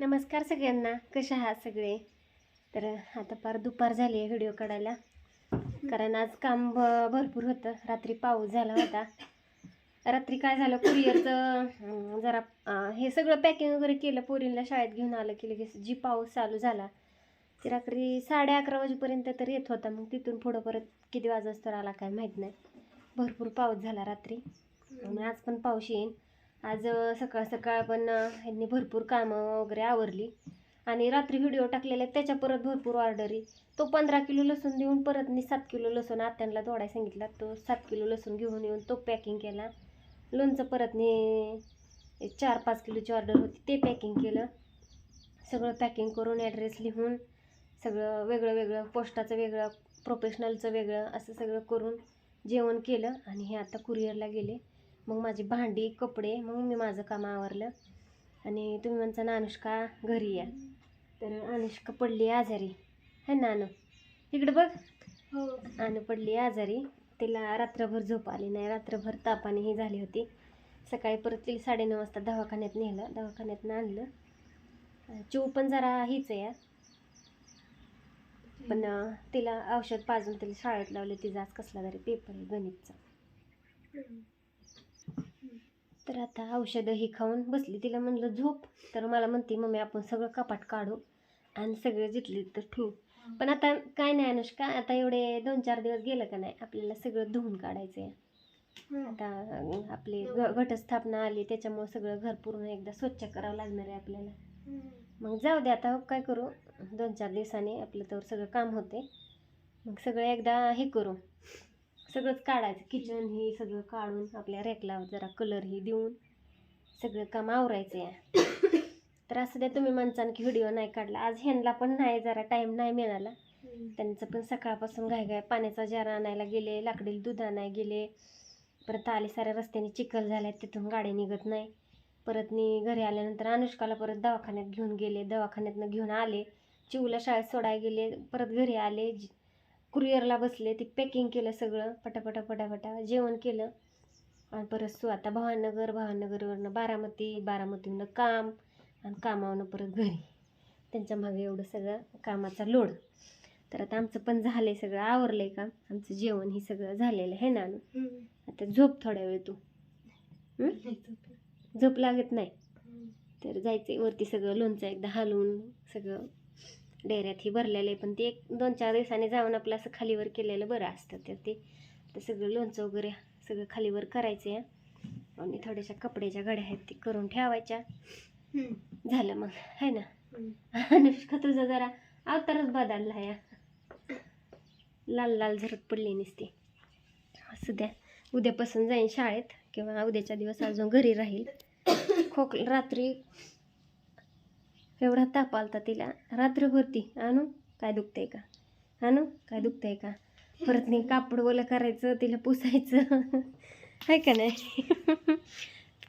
नमस्कार सगळ्यांना. कशा आहात सगळे? तर आता फार दुपार झाली आहे व्हिडिओ काढायला. कारण आज काम भ- भरपूर होतं. रात्री पाऊस झाला होता. रात्री काय झालं? कुरिअरचं जरा हे सगळं पॅकिंग वगैरे केलं. पोरींला शाळेत घेऊन आलं की लगेच जी पाऊस चालू झाला ती रात्री साडे अकरा वाजेपर्यंत तर येत होता. मग तिथून पुढं परत किती वाजता आला काय माहीत नाही. भरपूर पाऊस झाला रात्री. आणि आज पण पाऊस येईन. आज सकाळ सकाळ पण ह्यांनी भरपूर कामं वगैरे आवरली. आणि रात्री व्हिडिओ टाकलेले त्याच्या परत भरपूर ऑर्डरी. तो पंधरा किलो लसूण देऊन परत मी सात किलो लसूण आत्यांना तोडाय सांगितला तो सात किलो लसूण घेऊन येऊन तो पॅकिंग केला. लोणचं परत मी चार पाच किलोची ऑर्डर होती ते पॅकिंग केलं. सगळं पॅकिंग करून ॲड्रेस लिहून सगळं वेगळं वेगळं पोस्टाचं वेगळं प्रोफेशनलचं वेगळं असं सगळं करून जेवण केलं. आणि हे आता कुरिअरला गेले. मग माझी भांडी कपडे मग मी माझं काम आवरलं. आणि तुम्ही म्हणता ना अनुष्का घरी या. तर अनुष्का पडली आजारी. है ना अनु? इकडे बघ. हो. अनु पडली आजारी. तिला रात्रभर झोप आली नाही. रात्रभर तापाने ही झाली होती. सकाळी परत तिला साडेनऊ वाजता दवाखान्यात नेलं. दवाखान्यातनं आणलं. चिऊ पण जरा हीच आहे पण तिला औषध पाजून तिला शाळेत लावले. तिचा आज कसला तरी पेपर आहे गणितचा. तर आता औषधं ही खाऊन बसली. तिला म्हणलं झोप. तर मला म्हणते मम्मी आपण सगळं कपाट काढू आणि सगळं जिथले तर ठेवू. पण आता काय नाही अनुष्का आता एवढे दोन चार दिवस गेलं का नाही आपल्याला सगळं धुवून काढायचं आहे आता आपली घटस्थापना आली त्याच्यामुळे सगळं घर पूर्ण एकदा स्वच्छ करावं लागणार आहे आपल्याला. मग जाऊ दे आता काय करू? दोन चार दिवसांनी आपलं तर सगळं काम होते. मग सगळं एकदा हे करू. सगळंच काढायचं. किचन हे सगळं काढून आपल्या रॅकला जरा कलर ही देऊन सगळं काम आवरायचं आहे तर असं द्या तुम्ही माणसान की व्हिडिओ नाही काढला. आज ह्यांना पण नाही जरा टाईम नाही मिळाला. त्यांचं पण सकाळपासून घाय घाय पाण्याचा जरा आणायला गेले लाकडी दूध आणायला गेले. परत आले साऱ्या रस्त्याने चिखल झालाय तिथून गाडी निघत नाही. परत मी घरी आल्यानंतर अनुष्काला परत दवाखान्यात घेऊन गेले. दवाखान्यातनं घेऊन आले. चिवला शाळेत सोडायला गेले. परत घरी आले. कुरिअरला बसले ते पॅकिंग केलं सगळं पटापटा पटापटा जेवण केलं. आणि परत सु आता भावानगर भावानगरवरनं बारामती बारामतीवरनं काम आणि कामावरनं परत घरी. त्यांच्या मागे एवढं सगळं कामाचा लोड. तर आता आमचं पण झालं आहे सगळं आवरलं आहे काम. आमचं जेवण ही सगळं झालेलं आहे ना? आता झोप थोड्या वेळ तू? झोप लागत नाही. तर जायचं वरती सगळं लोणचं एकदा हलवून सगळं. डेऱ्यात ही भरलेलं आहे पण ते एक दोन चार दिवसांनी जाऊन आपलं असं खालीवर केलेलं बरं असतं तर ते तर सगळं लोणचं वगैरे सगळं खालीवर करायचं आहे आणि थोड्याशा कपड्याच्या घड्या आहेत ते करून ठेवायच्या. झालं मग है ना? अनुष्का तुझा जरा अवतारच बदलला या. लाल लाल झरत पडली नसते. असू द्या. उद्यापासून जाईन शाळेत किंवा उद्याच्या दिवस अजून घरी राहील. खोक रात्री एवढा ताप आलता तिला. रात्रभरती आणू? काय दुखतंय का? आणू? काय दुखतंय का? परत नाही कापड ओलं करायचं तिला पुसायचं. आहे का नाही?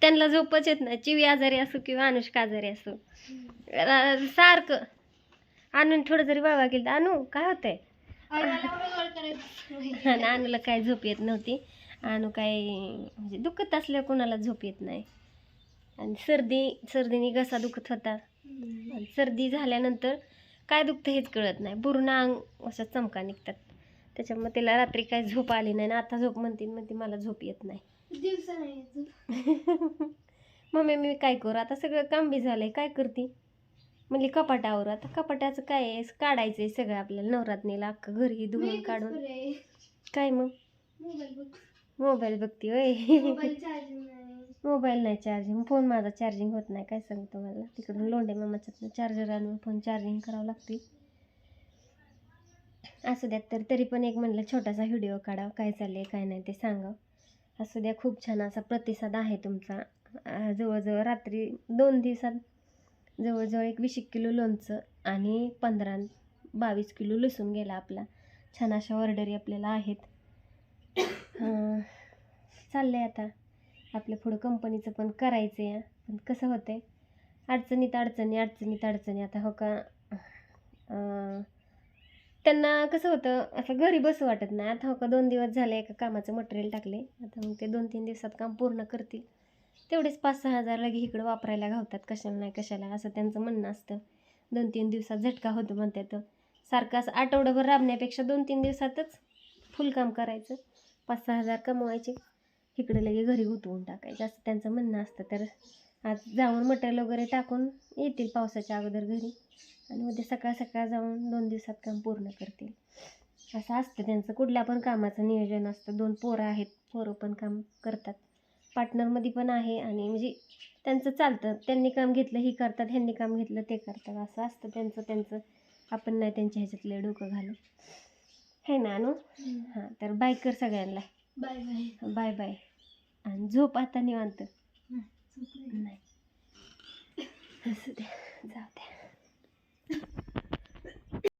त्यांना झोपच येत नाही. चिवी आजारी असो किंवा अनुष्का आजारी असो. सारखं. आणून थोडं जरी बाबा केलं तर आणू. काय होतंय? आणि अनुला काय झोप येत नव्हती. अनु काय म्हणजे दुखत असल्यावर कोणाला झोप येत नाही. आणि सर्दी सर्दीने घसा दुखत होता. आणि सर्दी झाल्यानंतर काय दुखतं हेच कळत नाही. पूर्ण अंग असं चमका निघतात. त्याच्यामुळे तिला रात्री काय झोप आली नाही आता झोप म्हणते म्हणते मला झोप येत नाही. मम्मी मी काय करू? आता सगळं काम बी झालंय. काय करते? म्हणली कपाटावर. आता कपाटाचं काय आहे? काढायचं आहे सगळं आपल्याला. नवरात्रीला अख्खं घरी धुवून काढून. काय मग? मोबाईल बघ. मोबाईल बघते होय. मोबाईल नाही. चार्जिंग फोन माझा चार्जिंग होत नाही काय सांगतो मला तिकडून लोंडे मामाच्यातनं चार्जर आणून फोन चार्जिंग करावं लागते असू द्यात तर तरी पण एक म्हणलं छोटासा व्हिडिओ काढावं काय चालले काय नाही ते सांगावं. असू द्या खूप छान असा प्रतिसाद आहे तुमचा. जवळजवळ रात्री दोन दिवसात जवळजवळ एक वीस एक किलो लोणचं आणि पंधरा बावीस किलो लसूण गेला आपला. छान अशा ऑर्डरी आपल्याला आहेत. चालले आता. आपल्या पुढं कंपनीचं पण करायचं आहे पण कसं होतंय? अडचणीत अडचणी अडचणीत अडचणी. आता हो का? त्यांना कसं होतं? असं घरी बसू वाटत नाही. आता हो का? दोन दिवस झाले एका कामाचं मटेरियल टाकले. आता मग ते दोन तीन दिवसात काम पूर्ण करतील. तेवढेच पाच सहा हजार लगे इकडं वापरायला घावतात. कशाला नाही कशाला? असं त्यांचं म्हणणं असतं. दोन तीन दिवसात झटका होतो म्हणतात. सारखं असं आठवडाभर राबण्यापेक्षा दोन तीन दिवसातच फुल काम करायचं. पाच सहा हजार कमवायचे. इकडे लगे घरी गुंतवून टाकायचं. असं त्यांचं म्हणणं असतं. तर आज जाऊन मटेरियल वगैरे टाकून येतील पावसाच्या अगोदर घरी. आणि उद्या सकाळ सकाळ जाऊन दोन दिवसात काम पूर्ण करतील. असं असतं त्यांचं. कुठल्या पण कामाचं नियोजन असतं. दोन पोरं आहेत. पोरं पण काम करतात. पार्टनरमध्ये पण आहे. आणि म्हणजे त्यांचं चालतं. त्यांनी काम घेतलं ही करतात. ह्यांनी काम घेतलं ते करतात. असं असतं त्यांचं. त्यांचं आपण नाही त्यांच्या ह्याच्यातले डोकं घालू है ना अनु? हां. तर बाय कर सगळ्यांना. बाय बाय बाय बाय आणि झोप आता निवांत. नाही असू द्या जाऊ द्या.